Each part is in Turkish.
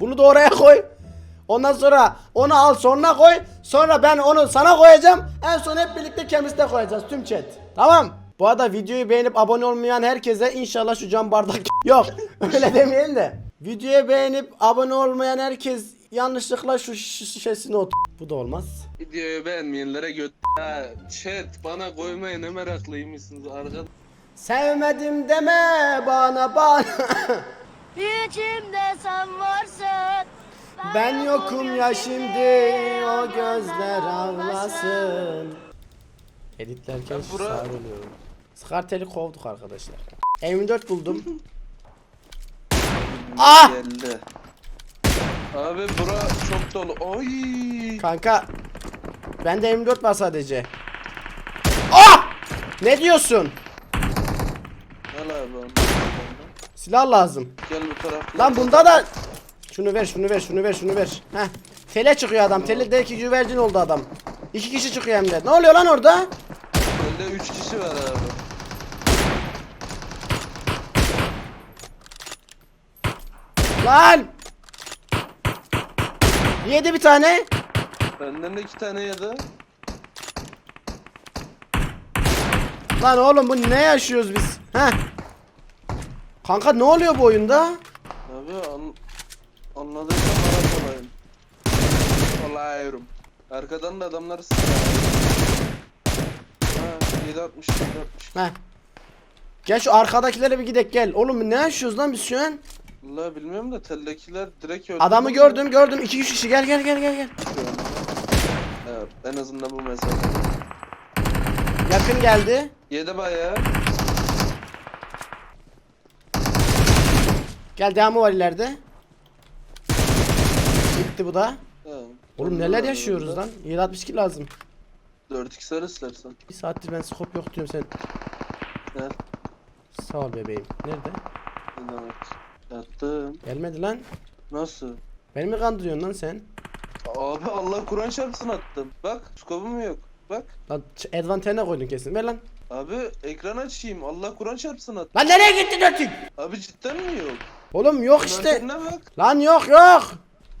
Bunu da oraya koy. Ondan sonra onu al sonuna koy. Sonra ben onu sana koyacağım. En son hep birlikte kemiste koyacağız tüm chat. Tamam. Bu arada videoyu beğenip abone olmayan herkese inşallah şu cam bardak yok. Öyle demeyelim de. Videoyu beğenip abone olmayan herkes yanlışlıkla şu şiş- şişesine otur. Bu da olmaz. Videoyu beğenmeyenlere göt... Ha, chat bana koymaya ne meraklıymışsınız arkadaş. Sevmedim deme bana bana. İçimde sen varsın. Ben yokum ya şimdi o gözler ağlasın. Editlerken Ben bura- sarılıyorum. Skartel'i kovduk arkadaşlar. M4 buldum. Ah! Geldi. Abi bura çok dolu. Oy. Kanka bende M4 var sadece. Ah! Ne diyorsun? Al abi onu. Silah lazım. Gel bu tarafta. Lan bunda da şunu ver, şunu ver, şunu ver, şunu ver. Heh. Tele çıkıyor adam. Teledeki güvercin oldu adam. İki kişi çıkıyor hem de. Ne oluyor lan orada? Bende 3 kişi var abi. Lan! Yedi bir tane. Benden de 2 tane yedi. Lan oğlum bu ne yaşıyoruz biz? Heh. Kanka ne oluyor bu oyunda? Abi an anladıysam bana kolayım. Kolayırım. Arkadan da adamları sıkıyor. Ha 760 760. Heh. Gel şu arkadakilere bir gidek gel. Oğlum ne yaşıyoruz lan biz şu an? Vallahi bilmiyorum da teldekiler direkt öldü. Adamı gördüm gördüm. İki üç kişi gel gel gel gel gel. Evet, en azından bu mesafe. Yakın geldi. Yedi bayağı. Gel devamı var ileride. Gitti bu da. Ha, Oğlum neler yaşıyoruz lan? 762 lazım. 4 x'ler istersen. Bir saattir ben scope yok diyorum sen. Gel. Sağ ol bebeğim. Nerede? Ne demek? Yattım. Gelmedi lan. Nasıl? Beni mi kandırıyorsun lan sen? Abi Allah Kur'an şarpsın attım. Bak skobum yok. Bak. Lan advantajına koydun kesin. Ver lan. Abi ekran açayım. Allah Kur'an şarpsın attım. Lan nereye gitti dörtük? Abi cidden mi yok? Oğlum yok işte. Bak. Lan yok yok.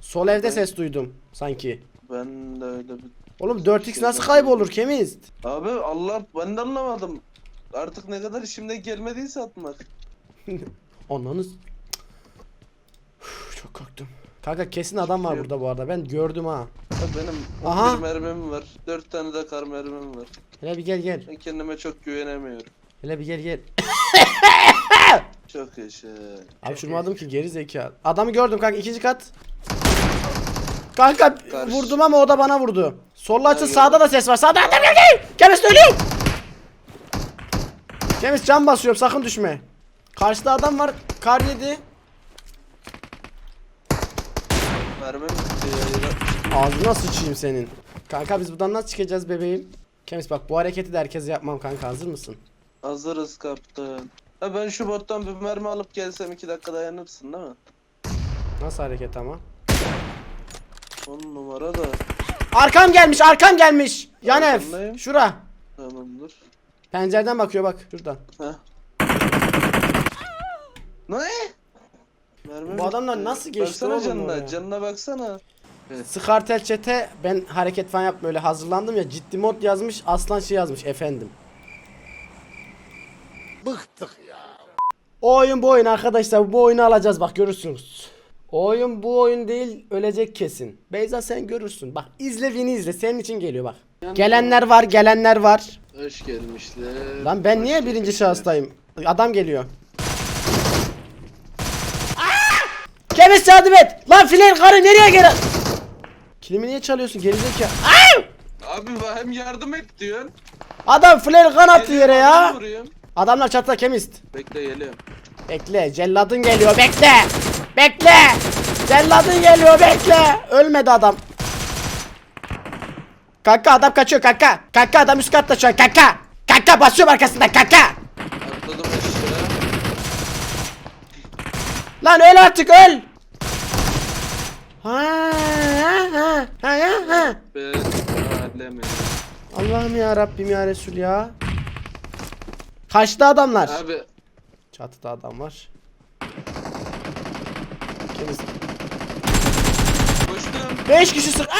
Sol evde ses duydum sanki. Ben de öyle bir... Oğlum 4x nasıl kaybolur kemist? Abi Allah ben de anlamadım. Artık ne kadar işimden gelmediyse atmak. Ananız. Üf, Çok korktum. Kanka kesin adam var burada bu arada. Ben gördüm ha. Ya benim Aha. 11 mermim var. 4 tane de kar mermim var. Hele bir gel gel. Ben kendime çok güvenemiyorum. Hele bir gel gel. Çok yaşa. Abi şurmadım ki geri zeka. Adamı gördüm kanka ikinci kat. Kanka Karşı. vurdum ama o da bana vurdu. Solla açın sağda da ses var. Sağda adam geldi. Kemis ölüyor. Kemis can basıyorum sakın düşme. Karşıda adam var. Kar yedi. Mermim bitti ya. Ağzına sıçayım senin. Kanka biz buradan nasıl çıkacağız bebeğim? Kemis bak bu hareketi de herkese yapmam kanka hazır mısın? Hazırız kaptan. Ha ben şu bottan bir mermi alıp gelsem 2 dakika dayanırsın değil mi? Nasıl hareket ama? 10 numara da. Arkam gelmiş arkam gelmiş. Yan ev. Arkandayım. Şura. Tamamdır. Pencereden bakıyor bak şuradan. Heh. Ne? Mermi Bu adamlar bitti. nasıl geçti baksana oğlum canına, oraya? canına baksana. Skartel chat'e ben hareket falan yapma öyle hazırlandım ya ciddi mod yazmış aslan şey yazmış efendim. Bıktık ya. O oyun bu oyun arkadaşlar bu oyunu alacağız bak görürsünüz. O oyun bu oyun değil ölecek kesin. Beyza sen görürsün bak izle beni izle senin için geliyor bak. Gelenler var gelenler var. Hoş gelmişler. Lan ben niye Hoş birinci gelmişler. şahıstayım? Adam geliyor. Aa! Kemis yardım et. Lan filenin karı nereye gel? Kilimi niye çalıyorsun gerizekalı? Aa! Abi hem yardım et diyorsun. Adam flare kan attı yere ya. vuruyorum. Adamlar çatıda kemist. Bekle geliyorum. Bekle celladın geliyor bekle. Bekle. Celladın geliyor bekle. Ölmedi adam. Kanka adam kaçıyor kanka. Kanka adam üst katta şu an kanka. Kanka basıyorum arkasında kanka. Atladım aşağı. Lan öl artık öl. Ha ha ha ha ha. Ben. Allah'ım ya Rabbim ya Resul ya. Kaçtı adamlar. Abi Çatıda adam var. Kemiz. 5 kişi sık. Aa!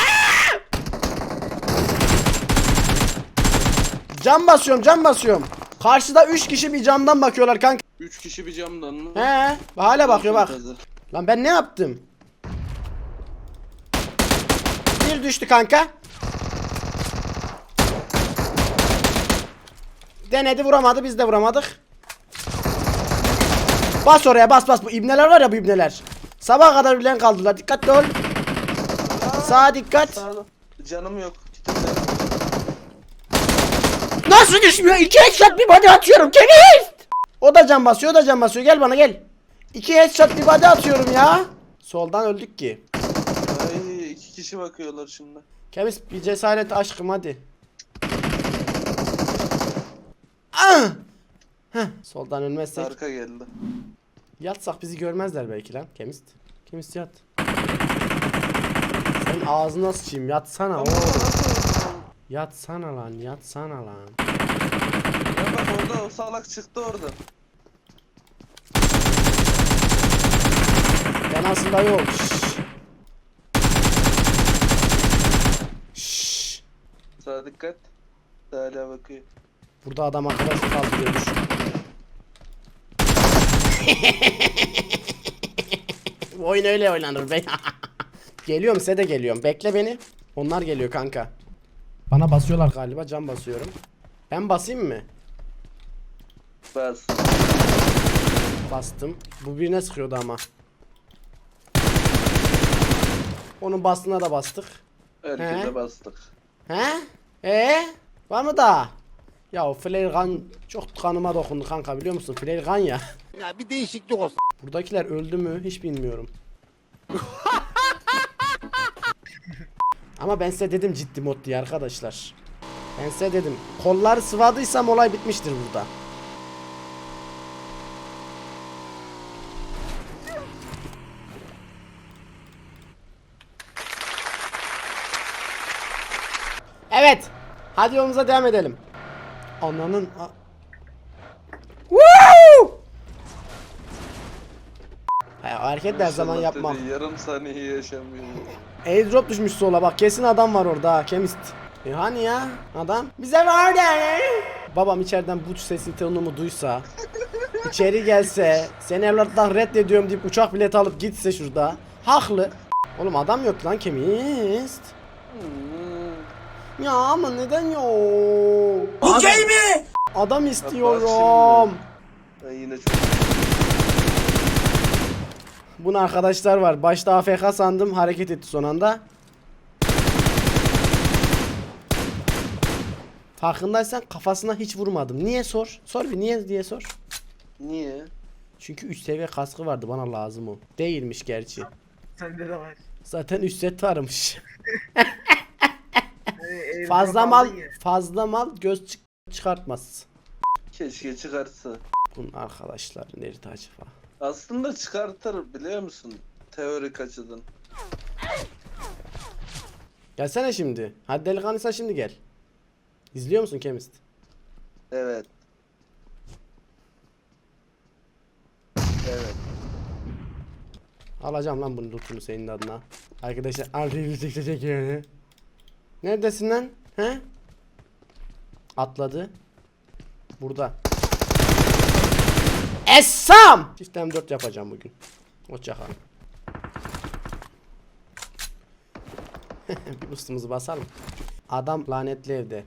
Cam basıyorum cam basıyorum. Karşıda 3 kişi bir camdan bakıyorlar kanka. 3 kişi bir camdan mı? He hala bakıyor bak. Lan ben ne yaptım? Bir düştü kanka. Denedi vuramadı biz de vuramadık. Bas oraya bas bas bu ibneler var ya bu ibneler. Sabaha kadar bilen kaldılar dikkatli ol. Sağa dikkat. Sağda. Canım yok. Nasıl düşmüyor? İki headshot bir body atıyorum kemist. O da can basıyor o da can basıyor gel bana gel. İki headshot bir body atıyorum ya. Soldan öldük ki. Ay iki kişi bakıyorlar şimdi. Kemist bir cesaret aşkım hadi. Ah! Heh, soldan ölmezsek Arka geldi. yatsak bizi görmezler belki lan Kemist. Kemist yat. Senin ağzına sıçayım yatsana oğlum. Yatsana lan yatsana lan. Ya bak orada o salak çıktı orada. Ben aslında yok. Şşş. Şşş. Sağa dikkat. Hala bakıyor. Burada adam arkadaşı kaldırıyormuş. Bu oyun öyle oynanır be. geliyorum size de geliyorum. Bekle beni. Onlar geliyor kanka. Bana basıyorlar galiba. Can basıyorum. Ben basayım mı? Bas. Bastım. Bu birine sıkıyordu ama. Onun bastığına da bastık. Herkese He? bastık. He? Ee? Var mı daha? Ya o flare gun çok kanıma dokundu kanka biliyor musun? Flare gun ya. Ya bir değişiklik olsun. Buradakiler öldü mü hiç bilmiyorum. Ama ben size dedim ciddi mod diye arkadaşlar. Ben size dedim. Kolları sıvadıysam olay bitmiştir burada. Evet. Hadi yolumuza devam edelim. Ananın... a- Woo! Ha, hareket de her zaman yapmam. dedi, Yarım saniye yaşamıyor. Airdrop düşmüş sola bak kesin adam var orada ha, kemist. E hani ya adam? Bize var de. Babam içeriden bu sesin tonumu duysa içeri gelse seni evlattan reddediyorum deyip uçak bileti alıp gitse şurada haklı. Oğlum adam yok lan kemist. Hmm. Ya ama neden yok? Okey mi? Adam istiyorum. Ben yine çok Bunun arkadaşlar var. Başta AFK sandım hareket etti son anda. Farkındaysan kafasına hiç vurmadım. Niye sor? Sor bir niye diye sor. Niye? Çünkü 3 seviye kaskı vardı bana lazım o. Değilmiş gerçi. Sende de var. Zaten 3 set varmış. Ee, fazla mal fazla mal göz çık- çıkartmaz. Keşke çıkarsa. Bunun arkadaşları nerede acaba? Aslında çıkartır biliyor musun? Teorik açıdan. Gelsene şimdi. Hadi delikanlıysan şimdi gel. İzliyor musun Kemist? Evet. Evet. Alacağım lan bunun lootunu senin adına. Arkadaşlar artık çekiyor. Neredesin lan? He? Atladı. Burada. Essam! Sistem 4 yapacağım bugün. Hoşçakalın. Bir üstümüzü basalım. Adam lanetli evde.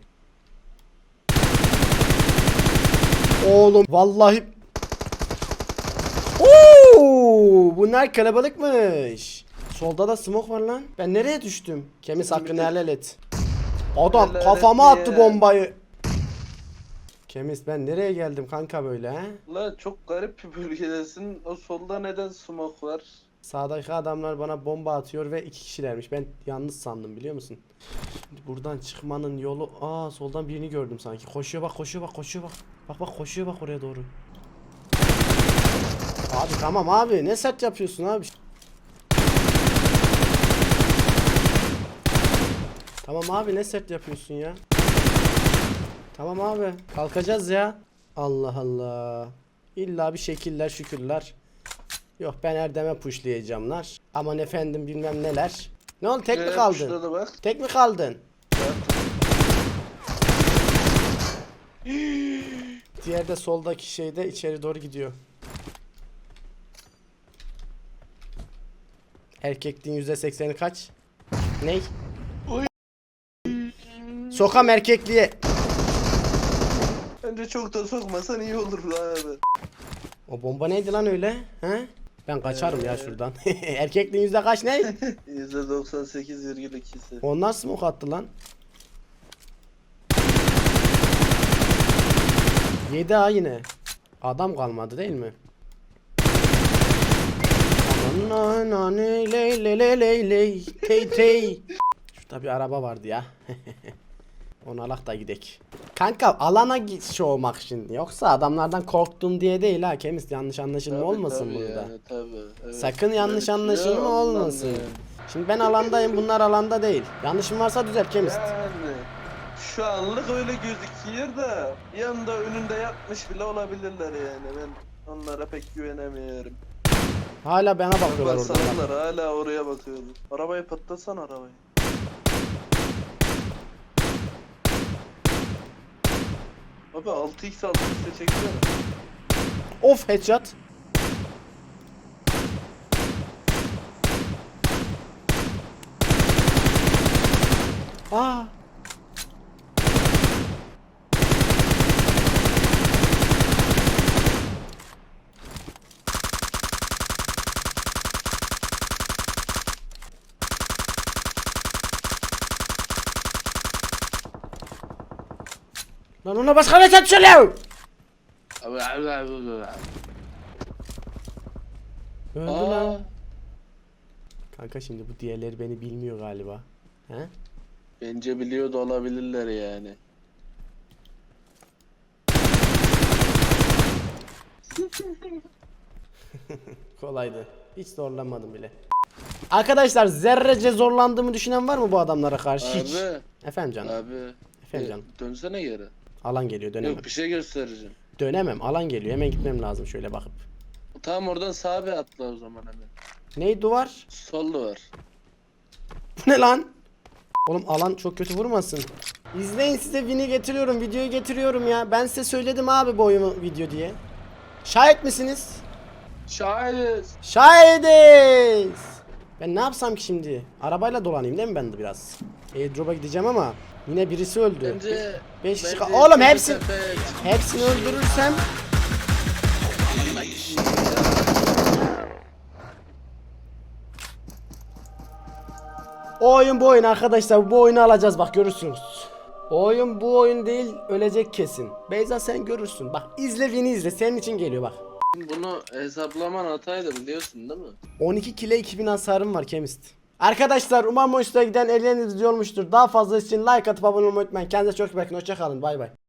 Oğlum vallahi Oo, bunlar kalabalıkmış. Solda da smoke var lan. Ben nereye düştüm? Kemis hakkını helal et. Adam Helal kafama et attı ya. bombayı. Kemis ben nereye geldim kanka böyle he? La çok garip bir bölgedesin. O solda neden smoke var? Sağdaki adamlar bana bomba atıyor ve iki kişilermiş. Ben yalnız sandım biliyor musun? Şimdi buradan çıkmanın yolu... Aa soldan birini gördüm sanki. Koşuyor bak koşuyor bak koşuyor bak. Bak bak koşuyor bak oraya doğru. Abi tamam abi ne sert yapıyorsun abi. Tamam abi ne sert yapıyorsun ya. Tamam abi kalkacağız ya. Allah Allah. İlla bir şekiller şükürler. Yok ben Erdem'e pushlayacağımlar. Aman efendim bilmem neler. Ne oldu tek mi Ee, kaldın? Bak. Tek mi kaldın? Diğer de soldaki şeyde içeri doğru gidiyor. Erkekliğin yüzde sekseni kaç? Ney? Sokam erkekliğe. Bence çok da sokmasan iyi olur abi. O bomba neydi lan öyle? He? Ben kaçarım ya Ee. şuradan. Erkekliğin yüzde kaç ne? %98,2'si. O nasıl smoke attı lan? 7 ha yine. Adam kalmadı değil mi? Aman nane ley ley ley ley ley tey tey. Şurada bir araba vardı ya. Onu alak da gidek. Kanka alana git şey olmak için. Yoksa adamlardan korktum diye değil ha. Kemis yanlış anlaşılma Tabii, olmasın tabii burada. Yani, tabii. Evet. Sakın yanlış Evet, anlaşılma ya olmasın. yani. Şimdi ben alandayım bunlar alanda değil. Yanlışım varsa düzelt Kemis. Yani şu anlık öyle gözüküyor da yanında önünde yatmış bile olabilirler yani ben onlara pek güvenemiyorum. Hala bana bakıyorlar Bak orada. hala oraya bakıyorlar. Arabayı patlatsan arabayı. Abi 6x 6x'e çeksene. Of headshot. Aa. Lan ona başka bir headshot söylüyor. Öldü lan. Kanka şimdi bu diğerleri beni bilmiyor galiba. He? bence biliyor da olabilirler yani. Kolaydı. Hiç zorlanmadım bile. Arkadaşlar zerrece zorlandığımı düşünen var mı bu adamlara karşı? Hiç. Abi, Efendim canım. abi. Efendim e, canım. Dönsene geri. Alan geliyor dönemem. Yok bir şey göstereceğim. Dönemem alan geliyor hemen gitmem lazım şöyle bakıp. Tamam oradan sağa bir atla o zaman hemen. Ney duvar? Sollu var. Bu ne lan? Oğlum alan çok kötü vurmasın. İzleyin size win'i getiriyorum videoyu getiriyorum ya. Ben size söyledim abi bu oyunu video diye. Şahit misiniz? Şahidiz. Şahidiz. Ben ne yapsam ki şimdi? Arabayla dolanayım değil mi ben de biraz? Airdrop'a gideceğim ama yine birisi öldü. Bence... Beş kişi kal- Oğlum hepsi- Hepsini öldürürsem O oyun bu oyun arkadaşlar bu oyunu alacağız bak görürsünüz. O oyun bu oyun değil ölecek kesin. Beyza sen görürsün bak izle Vin'i izle senin için geliyor bak. Bunu hesaplaman hataydı biliyorsun değil mi? 12 kile 2000 hasarım var kemist. Arkadaşlar umarım hoşuna giden elleriniz olmuştur. Daha fazla için like atıp abone olmayı unutmayın. Kendinize çok iyi bakın. Hoşçakalın. Bay bay.